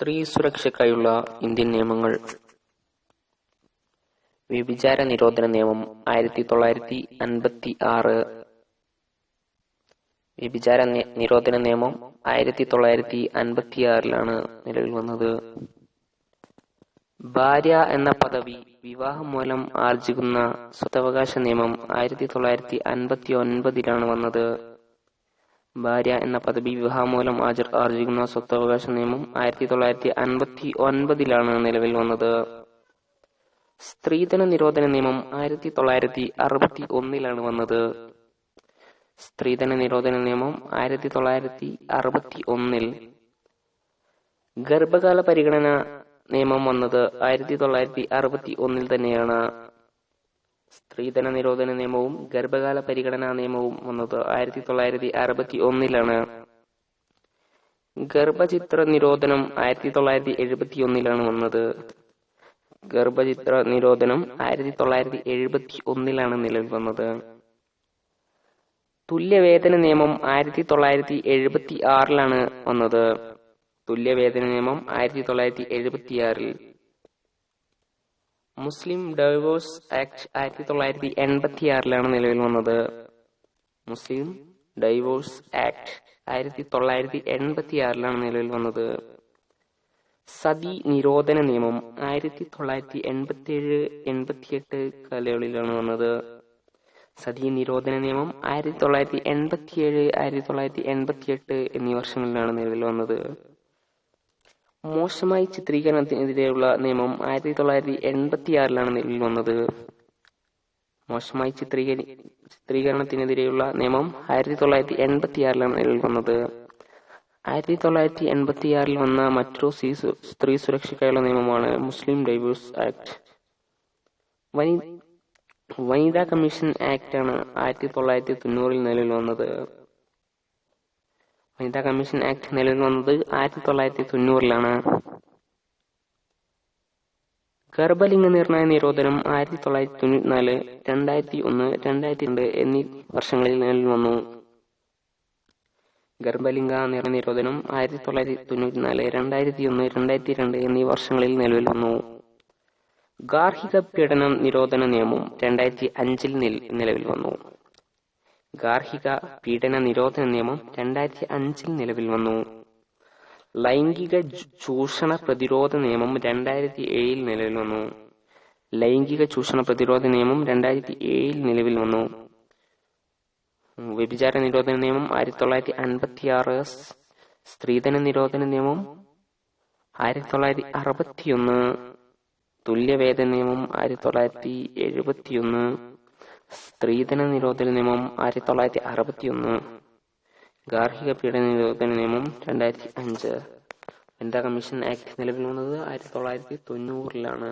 സ്ത്രീ സുരക്ഷയ്ക്കായുള്ള ഇന്ത്യൻ നിയമങ്ങൾ. വ്യഭിചാര നിരോധന നിയമം ആയിരത്തി തൊള്ളായിരത്തി അൻപത്തി ആറ് വ്യഭിചാര നിരോധന നിയമം ആയിരത്തി തൊള്ളായിരത്തി അൻപത്തി ആറിലാണ് നിലവിൽ വന്നത്. ഭാര്യ എന്ന പദവി വിവാഹം മൂലം ആർജിക്കുന്ന സ്വത്തവകാശ നിയമം ആയിരത്തി തൊള്ളായിരത്തി അൻപത്തി ഒൻപതിലാണ് വന്നത്. ഭാര്യ എന്ന പദവി വിവാഹം മൂലം ആചർ- ആർജിക്കുന്ന സ്വത്തവകാശ നിയമം ആയിരത്തി തൊള്ളായിരത്തി അൻപത്തി ഒൻപതിലാണ് നിലവിൽ വന്നത്. സ്ത്രീധന നിരോധന നിയമം ആയിരത്തി തൊള്ളായിരത്തി അറുപത്തി ഒന്നിലാണ് വന്നത്. സ്ത്രീധന നിരോധന നിയമം ആയിരത്തി തൊള്ളായിരത്തി അറുപത്തി ഒന്നിൽ ഗർഭകാല പരിഗണന നിയമം വന്നത് ആയിരത്തി തൊള്ളായിരത്തി അറുപത്തി ഒന്നിൽ തന്നെയാണ്. സ്ത്രീധന നിരോധന നിയമവും ഗർഭകാല പരിഗണനാ നിയമവും വന്നത് ആയിരത്തി തൊള്ളായിരത്തി അറുപത്തി ഒന്നിലാണ് ഗർഭചിത്ര നിരോധനം ആയിരത്തി തൊള്ളായിരത്തി എഴുപത്തി ഒന്നിലാണ് വന്നത്. ഗർഭചിത്ര നിരോധനം ആയിരത്തി തൊള്ളായിരത്തി എഴുപത്തി ഒന്നിലാണ് നിലവിൽ വന്നത്. തുല്യവേതന നിയമം ആയിരത്തി തൊള്ളായിരത്തി എഴുപത്തി ആറിലാണ് വന്നത്. തുല്യവേതന നിയമം ആയിരത്തി തൊള്ളായിരത്തി എഴുപത്തി ആറിൽ മുസ്ലിം ഡൈവോഴ്സ് ആക്ട് ആയിരത്തി തൊള്ളായിരത്തി എൺപത്തി ആറിലാണ് നിലവിൽ വന്നത്. മുസ്ലിം ഡൈവോഴ്സ് ആക്ട് ആയിരത്തി തൊള്ളായിരത്തി എൺപത്തി ആറിലാണ് നിലവിൽ വന്നത്. സതി നിരോധന നിയമം ആയിരത്തി തൊള്ളായിരത്തി എൺപത്തി ഏഴ് എൺപത്തിയെട്ട് കാലയളവിലാണ് വന്നത്. സതി നിരോധന നിയമം ആയിരത്തി തൊള്ളായിരത്തി എൺപത്തിയേഴ് ആയിരത്തി തൊള്ളായിരത്തി എൺപത്തിയെട്ട് എന്നീ വർഷങ്ങളിലാണ് നിലവിൽ വന്നത്. മോശമായി ചിത്രീകരണത്തിനെതിരെയുള്ള നിയമം ആയിരത്തി തൊള്ളായിരത്തി എൺപത്തി ആറിലാണ് നിലവിൽ വന്നത്. മോശമായി ചിത്രീകരി ചിത്രീകരണത്തിനെതിരെയുള്ള നിയമം ആയിരത്തി തൊള്ളായിരത്തി എൺപത്തി ആറിലാണ് നിലവിൽ വന്നത്. ആയിരത്തി തൊള്ളായിരത്തി എൺപത്തി ആറിൽ വന്ന മറ്റൊരു സ്ത്രീ സ്ത്രീ സുരക്ഷയ്ക്കായുള്ള നിയമമാണ് മുസ്ലിം ഡൈവേഴ്സ് ആക്ട്. വനി വനിതാ കമ്മീഷൻ ആക്ട് ആണ് ആയിരത്തി തൊള്ളായിരത്തി തൊണ്ണൂറിൽ നിലവിൽ വന്നത്. വനിതാ കമ്മീഷൻ ആക്ട് നിലവിൽ വന്നത് ആയിരത്തി തൊള്ളായിരത്തി തൊണ്ണൂറിലാണ് ഗർഭലിംഗ നിർണയ നിരോധനം ആയിരത്തി തൊള്ളായിരത്തി തൊണ്ണൂറ്റിനാല് രണ്ടായിരത്തി ഒന്ന് രണ്ടായിരത്തി രണ്ട് എന്നീ വർഷങ്ങളിൽ നിലവിൽ വന്നു. ഗർഭലിംഗ നിർണയ നിരോധനം ആയിരത്തി തൊള്ളായിരത്തി തൊണ്ണൂറ്റിനാല് രണ്ടായിരത്തി ഒന്ന് രണ്ടായിരത്തി രണ്ട് എന്നീ വർഷങ്ങളിൽ നിലവിൽ വന്നു. ഗാർഹിക പീഡനം നിരോധന നിയമം രണ്ടായിരത്തി അഞ്ചിൽ നിലവിൽ വന്നു. ഗാർഹിക പീഡന നിരോധന നിയമം രണ്ടായിരത്തി അഞ്ചിൽ നിലവിൽ വന്നു. ലൈംഗിക ചൂഷണ പ്രതിരോധ നിയമം രണ്ടായിരത്തി ഏഴിൽ നിലവിൽ വന്നു. ലൈംഗിക ചൂഷണ പ്രതിരോധ നിയമം രണ്ടായിരത്തി ഏഴിൽ നിലവിൽ വന്നു. വ്യഭിചാര നിരോധന നിയമം ആയിരത്തി തൊള്ളായിരത്തി അൻപത്തി ആറ് സ്ത്രീധന നിരോധന നിയമം ആയിരത്തി തൊള്ളായിരത്തി അറുപത്തിയൊന്ന് തുല്യവേതന നിയമം ആയിരത്തി തൊള്ളായിരത്തി എഴുപത്തിയൊന്ന് സ്ത്രീധന നിരോധന നിയമം ആയിരത്തി തൊള്ളായിരത്തി അറുപത്തിയൊന്ന് ഗാർഹിക പീഡന നിരോധന നിയമം രണ്ടായിരത്തി അഞ്ച് വനിതാ കമ്മീഷൻ ആക്ട് നിലവിൽ വന്നത് ആയിരത്തി തൊള്ളായിരത്തി തൊണ്ണൂറിലാണ്